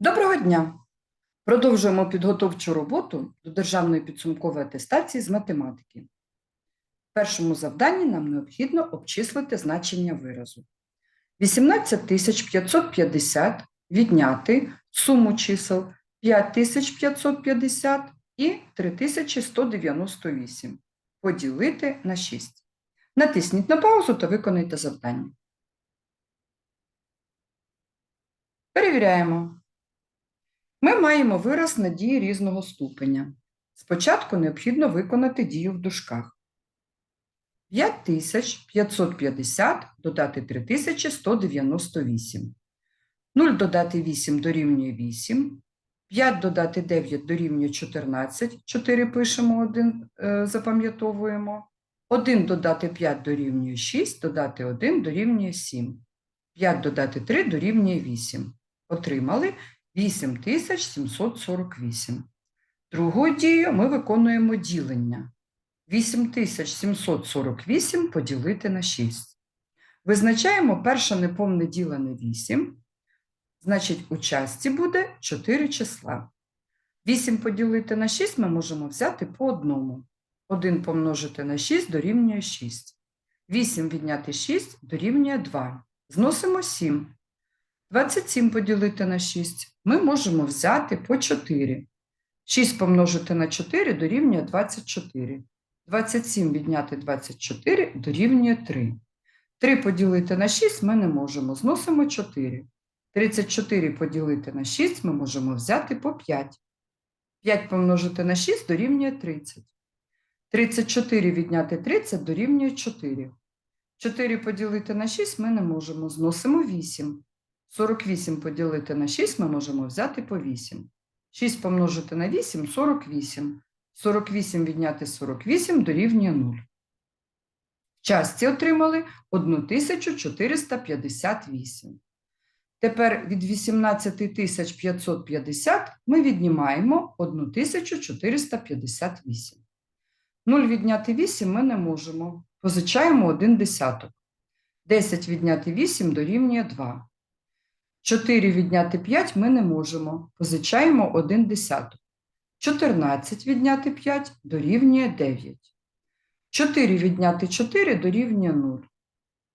Доброго дня! Продовжуємо підготовчу роботу до державної підсумкової атестації з математики. В першому завданні нам необхідно обчислити значення виразу. 18550 відняти суму чисел 5550 і 3198 поділити на 6. Натисніть на паузу та виконайте завдання. Перевіряємо. Ми маємо вираз на дії різного ступеня. Спочатку необхідно виконати дію в дужках. 5550 додати 3198. 0 додати 8 дорівнює 8. 5 додати 9 дорівнює 14. 4 пишемо 1, запам'ятовуємо. 1 додати 5 дорівнює 6, додати 1 дорівнює 7. 5 додати 3 дорівнює 8. Отримали 8748. Другою дією ми виконуємо ділення. 8748 поділити на 6. Визначаємо перше неповне ділене 8. Значить, у часті буде 4 числа. 8 поділити на 6 ми можемо взяти по одному. 1 помножити на 6 дорівнює 6. 8 відняти 6 дорівнює 2. Зносимо 7. 27 поділити на 6 ми можемо взяти по 4. 6 помножити на 4 дорівнює 24. 27 відняти 24 дорівнює 3. 3 поділити на 6 ми не можемо, зносимо 4. 34 поділити на 6 ми можемо взяти по 5. 5 помножити на 6 дорівнює 30. 34 відняти 30 дорівнює 4. 4 поділити на 6 ми не можемо, зносимо 8. 48 поділити на 6 ми можемо взяти по 8. 6 помножити на 8 – 48. 48 відняти 48 дорівнює 0. В часті отримали 1458. Тепер від 18550 ми віднімаємо 1458. 0 відняти 8 ми не можемо. Позичаємо 1 десяток. 10 відняти 8 дорівнює 2. 4 відняти 5 ми не можемо. Позичаємо 1 десяток. 14 відняти 5 дорівнює 9. 4 відняти 4 дорівнює 0.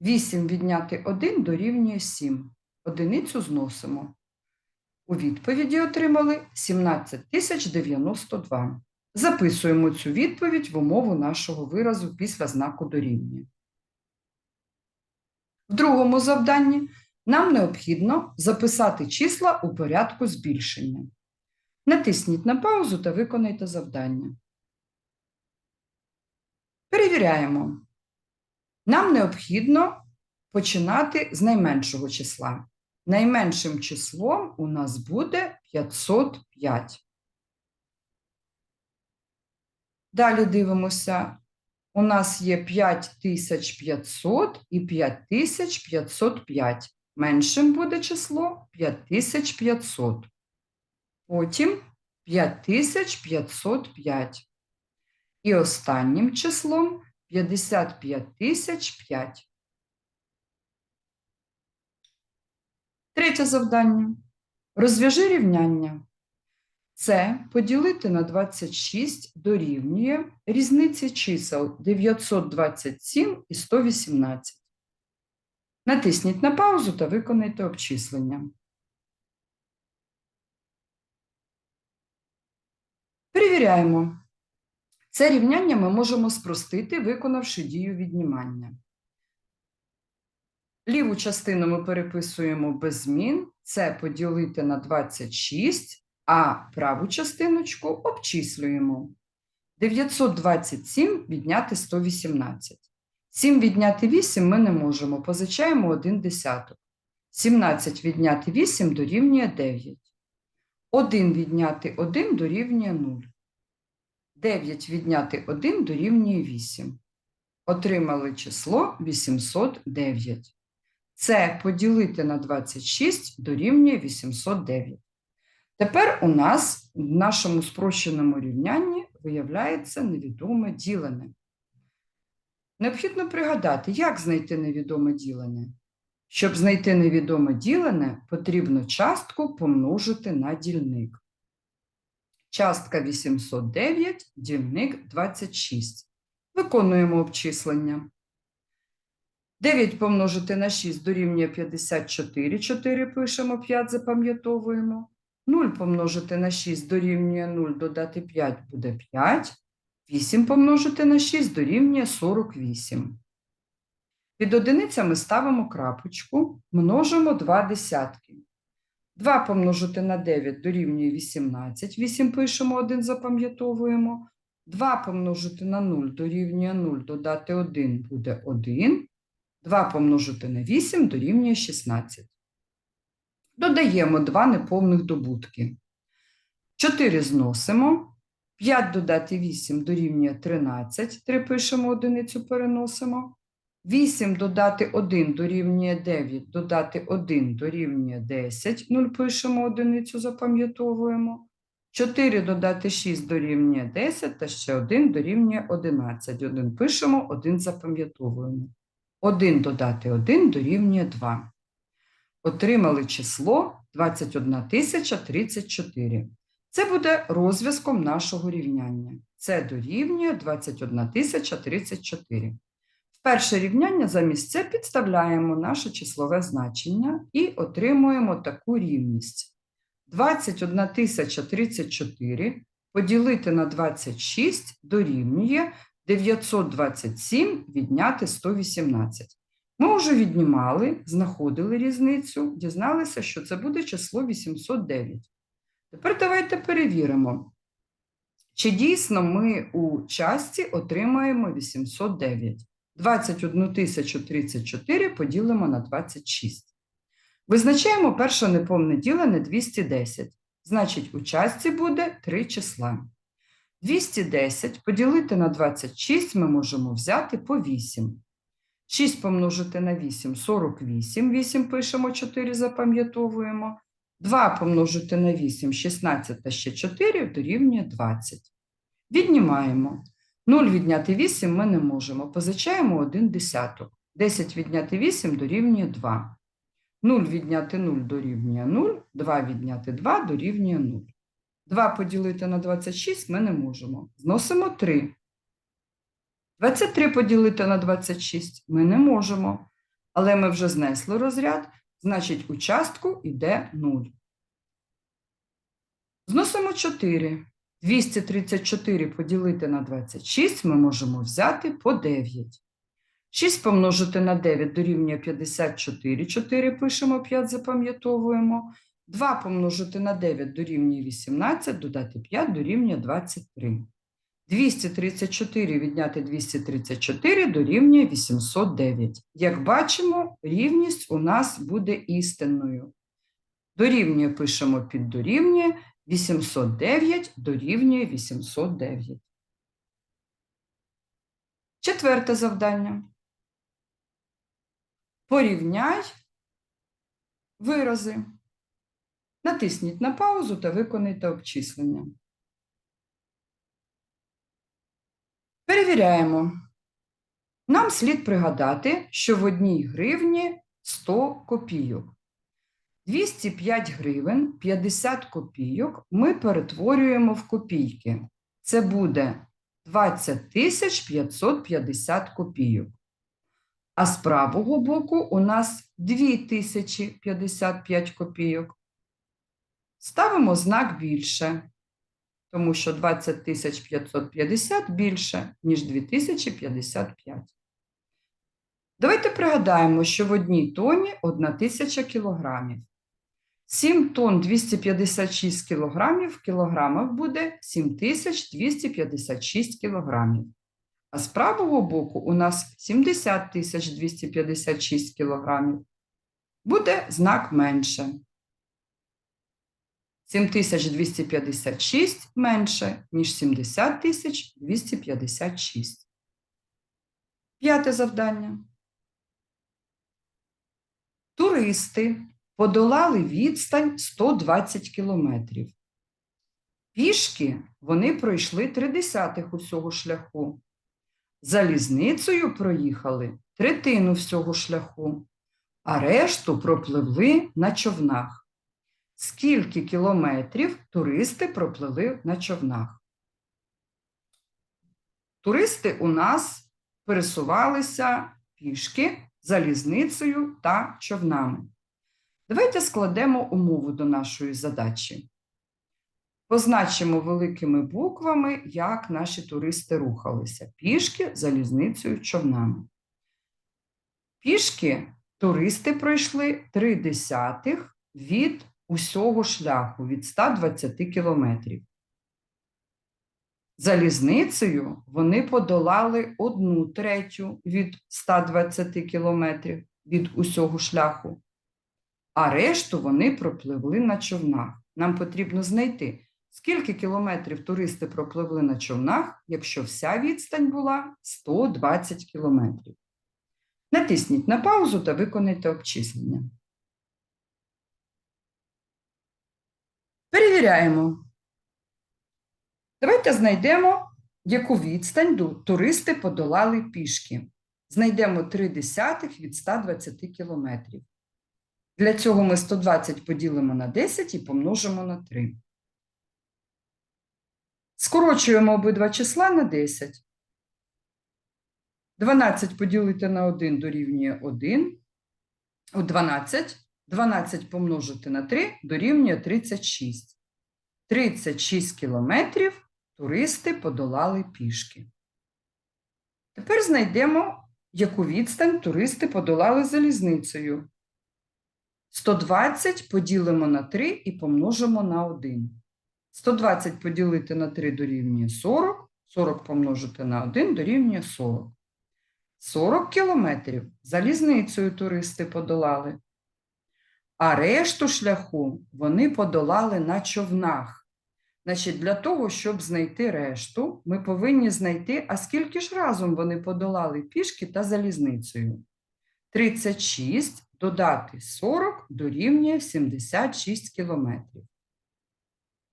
8 відняти 1 дорівнює 7. Одиницю зносимо. У відповіді отримали 17092. Записуємо цю відповідь в умову нашого виразу після знаку дорівнює. В другому завданні нам необхідно записати числа у порядку збільшення. Натисніть на паузу та виконайте завдання. Перевіряємо. Нам необхідно починати з найменшого числа. Найменшим числом у нас буде 505. Далі дивимося. У нас є 5500 і 5505. Меншим буде число 5500. Потім 5505. І останнім числом 55005. Третє завдання. Розв'яжи рівняння. Це поділити на 26 дорівнює різниці чисел 927 і 118. Натисніть на паузу та виконайте обчислення. Перевіряємо. Це рівняння ми можемо спростити, виконавши дію віднімання. Ліву частину ми переписуємо без змін. Це поділити на 26, а праву частиночку обчислюємо. 927 відняти 118. 7 відняти 8 ми не можемо, позичаємо 1 десяток. 17 відняти 8 дорівнює 9. 1 відняти 1 дорівнює 0. 9 відняти 1 дорівнює 8. Отримали число 809. Це поділити на 26 дорівнює 809. Тепер у нас в нашому спрощеному рівнянні виявляється невідоме ділене. Необхідно пригадати, як знайти невідоме ділене. Щоб знайти невідоме ділене, потрібно частку помножити на дільник. Частка 809, дільник 26. Виконуємо обчислення. 9 помножити на 6 дорівнює 54, 4 пишемо, 5 запам'ятовуємо. 0 помножити на 6 дорівнює 0, додати 5 буде 5. 8 помножити на 6 дорівнює 48. Під одиницями ставимо крапочку, множимо 2 десятки. 2 помножити на 9 дорівнює 18, 8 пишемо, 1 запам'ятовуємо. 2 помножити на 0 дорівнює 0, додати 1 буде 1. 2 помножити на 8 дорівнює 16. Додаємо 2 неповних добутки. 4 зносимо. 5 додати 8 дорівнює 13. 3 пишемо, одиницю переносимо. 8 додати 1 дорівнює 9, додати 1 дорівнює 10. 0 пишемо, одиницю запам'ятовуємо. 4 додати 6 дорівнює 10 та ще 1 дорівнює 11. 1 пишемо, 1 запам'ятовуємо. 1 додати 1 дорівнює 2. Отримали число 21 034. Це буде розв'язком нашого рівняння. Це дорівнює 21 034. В перше рівняння замість це підставляємо наше числове значення і отримуємо таку рівність. 21 034 поділити на 26 дорівнює 927 відняти 118. Ми вже віднімали, знаходили різницю, дізналися, що це буде число 809. Тепер давайте перевіримо, чи дійсно ми у часті отримаємо 809. 21 034 поділимо на 26. Визначаємо перше неповне ділене 210. Значить, у часті буде 3 числа. 210 поділити на 26 ми можемо взяти по 8. 6 помножити на 8 – 48. 8 пишемо, 4 запам'ятовуємо. 2 помножити на 8 – 16 та ще 4 дорівнює 20. Віднімаємо. 0 відняти 8 ми не можемо. Позичаємо 1 десяток. 10 відняти 8 дорівнює 2. 0 відняти 0 дорівнює 0. 2 відняти 2 дорівнює 0. 2 поділити на 26 ми не можемо. Зносимо 3. 23 поділити на 26 ми не можемо. Але ми вже знесли розряд, значить у частку йде 0. Зносимо 4. 234 поділити на 26 ми можемо взяти по 9. 6 помножити на 9 дорівнює 54. 4 пишемо, 5 запам'ятовуємо. 2 помножити на 9 дорівнює 18, додати 5 дорівнює 23. 234 відняти 234 дорівнює 809. Як бачимо, рівність у нас буде істинною. Дорівнює пишемо під дорівнює, 809 дорівнює 809. Четверте завдання. Порівняй вирази. Натисніть на паузу та виконайте обчислення. Перевіряємо. Нам слід пригадати, що в одній гривні 100 копійок. 205 гривень 50 копійок ми перетворюємо в копійки. Це буде 20 тисяч 550 копійок. А з правого боку у нас 2055 копійок. Ставимо знак більше, тому що 20 550 більше, ніж 2055. Давайте пригадаємо, що в одній тоні 1000 кілограмів. 7 тонн 256 кілограмів в кілограмах буде 7256 кілограмів. А з правого боку у нас 70 256 кілограмів. Буде знак менше. 7256 менше, ніж 70 256. П'яте завдання. Туристи подолали відстань 120 кілометрів. Пішки вони пройшли три десятих усього шляху. Залізницею проїхали третину всього шляху, а решту пропливли на човнах. Скільки кілометрів туристи пропливли на човнах? Туристи у нас пересувалися пішки, залізницею та човнами. Давайте складемо умову до нашої задачі. Позначимо великими буквами, як наші туристи рухалися: пішки, залізницею, човнами. Пішки туристи пройшли 3 десятих від усього шляху від 120 кілометрів. Залізницею вони подолали одну третю від 120 кілометрів від усього шляху, а решту вони пропливли на човнах. Нам потрібно знайти, скільки кілометрів туристи пропливли на човнах, якщо вся відстань була 120 кілометрів. Натисніть на паузу та виконайте обчислення. Перевіряємо. Давайте знайдемо, яку відстань туристи подолали пішки. Знайдемо 3 десятих від 120 кілометрів. Для цього ми 120 поділимо на 10 і помножимо на 3. Скорочуємо обидва числа на 10. 12 поділити на 1 дорівнює 1. О, 12. 12 помножити на 3 дорівнює 36. 36 кілометрів туристи подолали пішки. Тепер знайдемо, яку відстань туристи подолали залізницею. 120 поділимо на 3 і помножимо на 1. 120 поділити на 3 дорівнює 40, 40 помножити на 1 дорівнює 40. 40 кілометрів залізницею туристи подолали, а решту шляху вони подолали на човнах. Значить, для того, щоб знайти решту, ми повинні знайти, а скільки ж разом вони подолали пішки та залізницею. 36 додати 40 дорівнює 76 кілометрів.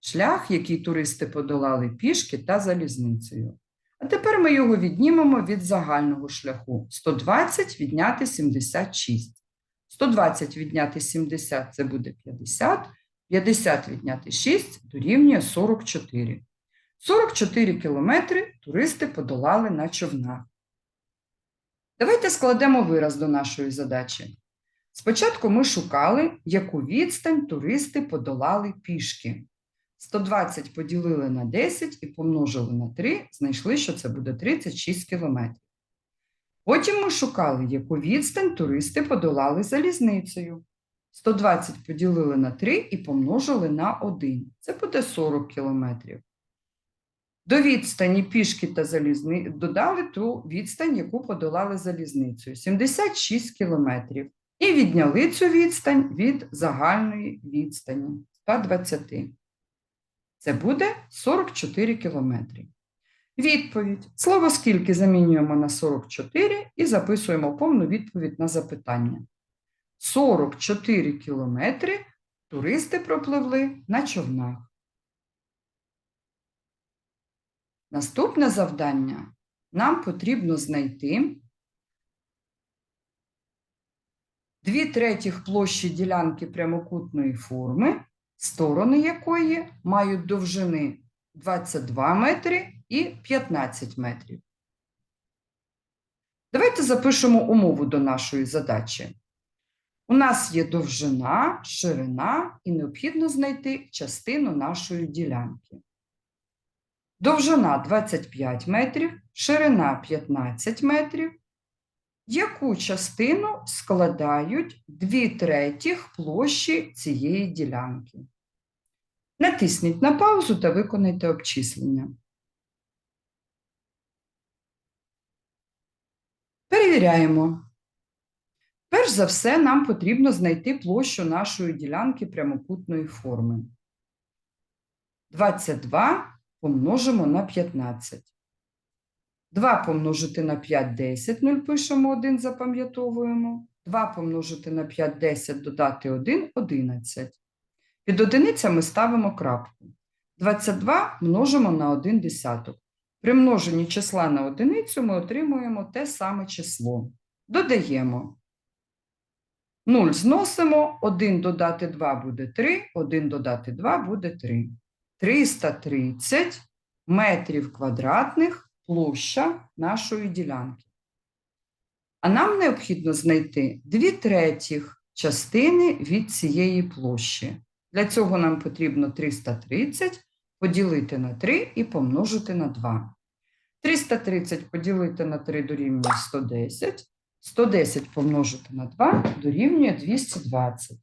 Шлях, який туристи подолали пішки та залізницею. А тепер ми його віднімемо від загального шляху. 120 відняти 76. 120 відняти 70 це буде 50. 50 відняти 6 дорівнює 44. 44 кілометри туристи подолали на човнах. Давайте складемо вираз до нашої задачі. Спочатку ми шукали, яку відстань туристи подолали пішки. 120 поділили на 10 і помножили на 3, знайшли, що це буде 36 кілометрів. Потім ми шукали, яку відстань туристи подолали залізницею. 120 поділили на 3 і помножили на 1. Це буде 40 кілометрів. До відстані пішки та залізни... додали ту відстань, яку подолали залізницею 76 кілометрів. І відняли цю відстань від загальної відстані 120. Це буде 44 кілометри. Відповідь. Слово скільки замінюємо на 44 і записуємо повну відповідь на запитання. 44 кілометри туристи пропливли на човнах. Наступне завдання нам потрібно знайти дві третіх площі ділянки прямокутної форми, сторони якої мають довжини 22 метри і 15 метрів. Давайте запишемо умову до нашої задачі. У нас є довжина, ширина і необхідно знайти частину нашої ділянки. Довжина 25 метрів, ширина 15 метрів. Яку частину складають 2 третіх площі цієї ділянки? Натисніть на паузу та виконайте обчислення. Перевіряємо. Перш за все, нам потрібно знайти площу нашої ділянки прямокутної форми. 22 помножимо на 15. 2 помножити на 5 – 10, 0 пишемо 1, запам'ятовуємо. 2 помножити на 5 – 10, додати 1 – 11. Під одиницями ставимо крапку. 22 множимо на 1 десяток. При множенні числа на одиницю ми отримуємо те саме число. Додаємо 0 зносимо, 1 додати 2 буде 3, 1 додати 2 буде 3. 330 метрів квадратних площа нашої ділянки. А нам необхідно знайти 2 третіх частини від цієї площі. Для цього нам потрібно 330 поділити на 3 і помножити на 2. 330 поділити на 3 дорівнює 110. 110 помножити на 2 дорівнює 220.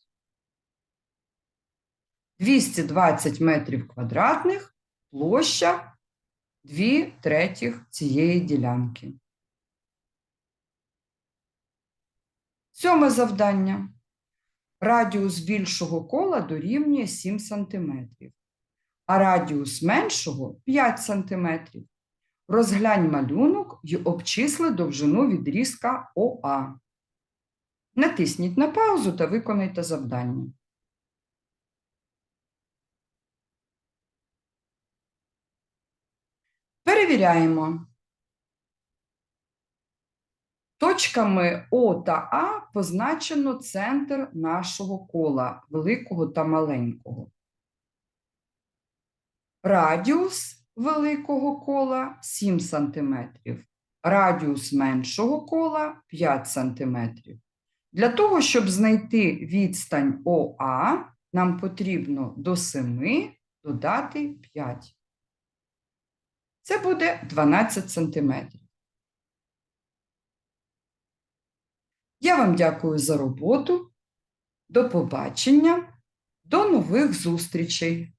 220 метрів квадратних площа 2 третіх цієї ділянки. Сьоме завдання. Радіус більшого кола дорівнює 7 см, а радіус меншого 5 см. Розглянь малюнок і обчисли довжину відрізка ОА. Натисніть на паузу та виконайте завдання. Перевіряємо. Точками О та А позначено центр нашого кола, великого та маленького. Радіус великого кола 7 см, радіус меншого кола 5 см. Для того, щоб знайти відстань ОА, нам потрібно до 7 додати 5. Це буде 12 см. Я вам дякую за роботу. До побачення, до нових зустрічей!